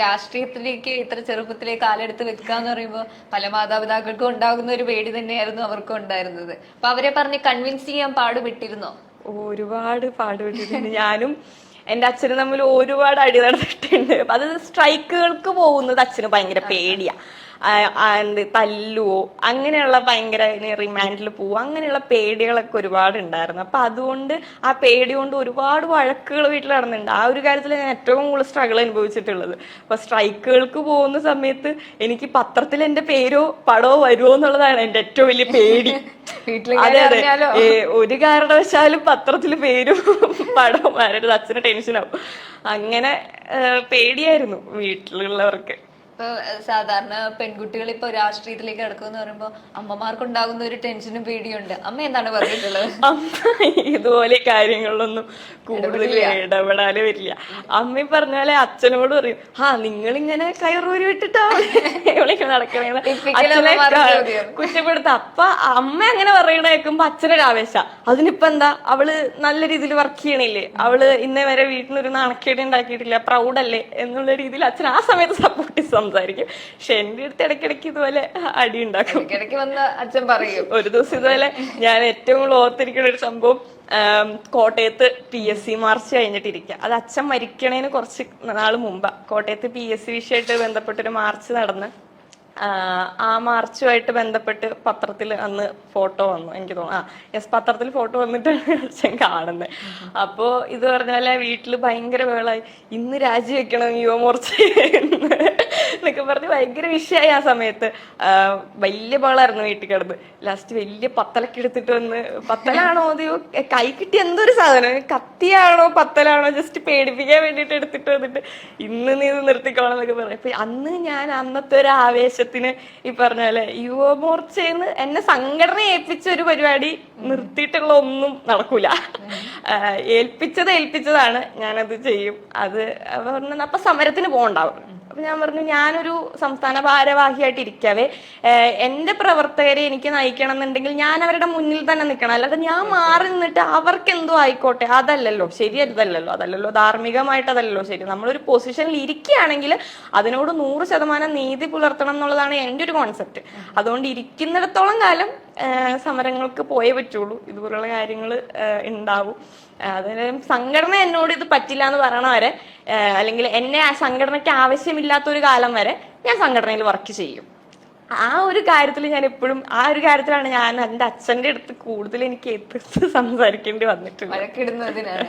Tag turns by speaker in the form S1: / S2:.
S1: രാഷ്ട്രീയത്തിലേക്ക് ഇത്ര ചെറുപ്പത്തിലെ കാലെടുത്ത് വെക്കുക എന്ന് പറയുമ്പോൾ പല മാതാപിതാക്കൾക്കും ഉണ്ടാകുന്ന ഒരു പേടി തന്നെയായിരുന്നു അവർക്കും ഉണ്ടായിരുന്നത്. അപ്പൊ അവരെ പറഞ്ഞ് കൺവിൻസ് ചെയ്യാൻ പാടുപെട്ടിരുന്നോ?
S2: ഒരുപാട് പാടുപെട്ടിട്ടുണ്ട്. ഞാനും എന്റെ അച്ഛനും തമ്മിൽ ഒരുപാട് അടി നടന്നിട്ടുണ്ട്. അത് സ്ട്രൈക്കുകൾക്ക് പോകുന്നത് അച്ഛന് ഭയങ്കര പേടിയാ. എന്ത് തല്ലുവോ അങ്ങനെയുള്ള ഭയങ്കര റിമാൻഡിൽ പോവോ അങ്ങനെയുള്ള പേടികളൊക്കെ ഒരുപാട് ഉണ്ടായിരുന്നു. അപ്പൊ അതുകൊണ്ട് ആ പേടി കൊണ്ട് ഒരുപാട് വഴക്കുകൾ വീട്ടിൽ നടന്നിട്ടുണ്ട്. ആ ഒരു കാര്യത്തിൽ ഞാൻ ഏറ്റവും കൂടുതൽ സ്ട്രഗിൾ അനുഭവിച്ചിട്ടുള്ളത്. അപ്പൊ സ്ട്രൈക്കുകൾക്ക് പോകുന്ന സമയത്ത് എനിക്ക് പത്രത്തിൽ എന്റെ പേരോ പടമോ വരുമോ എന്നുള്ളതാണ് എന്റെ ഏറ്റവും വലിയ പേടി. അതെ അതെ. ഒരു കാരണവശാലും പത്രത്തിൽ പേരും പടവും വരരുത്. അച്ഛന് ടെൻഷനാവും അങ്ങനെ പേടിയായിരുന്നു വീട്ടിലുള്ളവർക്ക്.
S1: ഇപ്പൊ സാധാരണ പെൺകുട്ടികൾ ഇപ്പൊ രാഷ്ട്രീയത്തിലേക്ക് കിടക്കുമെന്ന് പറയുമ്പോൾ അമ്മമാർക്ക് ഉണ്ടാകുന്ന ഒരു ടെൻഷനും പേടിയുണ്ട്. അമ്മ എന്താണ് പറഞ്ഞിട്ടുള്ളത്?
S2: അമ്മ ഇതുപോലെ കാര്യങ്ങളിലൊന്നും കൂടുതൽ ഇടപെടാതെ വരില്ല. അമ്മ പറഞ്ഞ പോലെ അച്ഛനോട് പറയും ആ നിങ്ങളിങ്ങനെ കയറൂരി വിട്ടിട്ടാ ഇവളിങ്ങനെ നടക്കണേന്ന്. കുറ്റപ്പെടുത്ത അപ്പൊ അമ്മ അങ്ങനെ പറയണ കേൾക്കുമ്പോ അച്ഛനൊരു ആവേശ. അതിനിപ്പോ എന്താ? അവൾ നല്ല രീതിയിൽ വർക്ക് ചെയ്യണില്ലേ? അവൾ ഇന്നേ വരെ വീട്ടിലൊരു നാണക്കേട് ഉണ്ടാക്കിയിട്ടില്ല പ്രൗഡല്ലേ എന്നുള്ള രീതിയിൽ അച്ഛൻ ആ സമയത്ത് സപ്പോർട്ട് സംസാരിക്കും. പക്ഷെ എന്റെ അടുത്ത് ഇടയ്ക്കിടയ്ക്ക് ഇതുപോലെ അടി ഉണ്ടാക്കും.
S1: ഇടയ്ക്ക് വന്ന് അച്ഛൻ പറയും.
S2: ഒരു ദിവസം ഇതുപോലെ ഞാൻ ഏറ്റവും കൂടുതൽ ഓർത്തിരിക്കുന്ന ഒരു സംഭവം കോട്ടയത്ത് പി എസ് സി മാർച്ച് കഴിഞ്ഞിട്ടിരിക്കുക. അത് അച്ഛൻ മരിക്കണേന് കുറച്ച് നാൾ മുമ്പാ. കോട്ടയത്ത് പി എസ് സി വിഷയമായിട്ട് ബന്ധപ്പെട്ടൊരു മാർച്ച് നടന്ന് ആ, മാർച്ചുമായിട്ട് ബന്ധപ്പെട്ട് പത്രത്തിൽ അന്ന് ഫോട്ടോ വന്നു എനിക്ക് തോന്നുന്നു. ആ യെസ് പത്രത്തിൽ ഫോട്ടോ വന്നിട്ടാണ് അച്ഛൻ കാണുന്നത് അപ്പോ ഇത് പറഞ്ഞ പോലെ വീട്ടിൽ ഭയങ്കര വേളായി ഇന്ന് രാജിവെക്കണം യുവമോർച്ച എന്നൊക്കെ പറഞ്ഞ് ഭയങ്കര വിഷയമായി ആ സമയത്ത്. വലിയ ബോളായിരുന്നു വീട്ടിൽ കിടന്ന്. ലാസ്റ്റ് വലിയ പത്തലൊക്കെ എടുത്തിട്ട് വന്ന് പത്തലാണോ അതെയോ? കൈ കിട്ടിയ എന്തൊരു സാധനം? കത്തിയാണോ പത്തലാണോ? ജസ്റ്റ് പേടിപ്പിക്കാൻ വേണ്ടിട്ട് എടുത്തിട്ട് വന്നിട്ട് ഇന്ന് നീ ഇത് നിർത്തിക്കോളാം എന്നൊക്കെ പറയും അപ്പൊ അന്ന് ഞാൻ അന്നത്തെ ഒരു ആവേശത്തിന് ഈ പറഞ്ഞ പോലെ യുവമോർച്ചയിൽ എന്നെ സംഘടന ഏൽപ്പിച്ച ഒരു പരിപാടി നിർത്തിയിട്ടുള്ള ഒന്നും നടക്കൂല. ഏൽപ്പിച്ചത് ഏൽപ്പിച്ചതാണ്. ഞാനത് ചെയ്യും. അത് പറഞ്ഞ അപ്പൊ സമരത്തിന് പോകണ്ടാവും അപ്പൊ ഞാൻ പറഞ്ഞു ഞാനൊരു സംസ്ഥാന ഭാരവാഹിയായിട്ട് ഇരിക്കവേ. എന്റെ പ്രവർത്തകരെ എനിക്ക് നയിക്കണം എന്നുണ്ടെങ്കിൽ ഞാൻ അവരുടെ മുന്നിൽ തന്നെ നിൽക്കണം. അല്ലാതെ ഞാൻ മാറി നിന്നിട്ട് അവർക്ക് എന്തോ ആയിക്കോട്ടെ. അതല്ലല്ലോ. ശരിയല്ലല്ലോ അതല്ലല്ലോ. ധാർമ്മികമായിട്ട് അതല്ലല്ലോ. ശരി നമ്മളൊരു പൊസിഷനിൽ ഇരിക്കുകയാണെങ്കിൽ അതിനോട് നൂറ് ശതമാനം നീതി പുലർത്തണം എന്നുള്ളതാണ് എന്റെ ഒരു കോൺസെപ്റ്റ്. അതുകൊണ്ട് ഇരിക്കുന്നിടത്തോളം കാലം സമരങ്ങൾക്ക് പോയേ പറ്റുള്ളൂ. ഇതുപോലുള്ള കാര്യങ്ങൾ ഉണ്ടാവും. അതിന് സംഘടന എന്നോട് ഇത് പറ്റില്ല എന്ന് പറയണ വരെ ഏഹ് അല്ലെങ്കിൽ എന്നെ ആ സംഘടനയ്ക്ക് ആവശ്യമില്ലാത്ത ഒരു കാലം വരെ ഞാൻ സംഘടനയിൽ വർക്ക് ചെയ്യും. ആ ഒരു കാര്യത്തിൽ ഞാൻ എപ്പോഴും ആ ഒരു കാര്യത്തിലാണ് ഞാൻ എന്റെ അച്ഛന്റെ അടുത്ത് കൂടുതൽ എനിക്ക് എതിർത്ത് സംസാരിക്കേണ്ടി
S1: വഴക്കിടുന്നതിനാണ്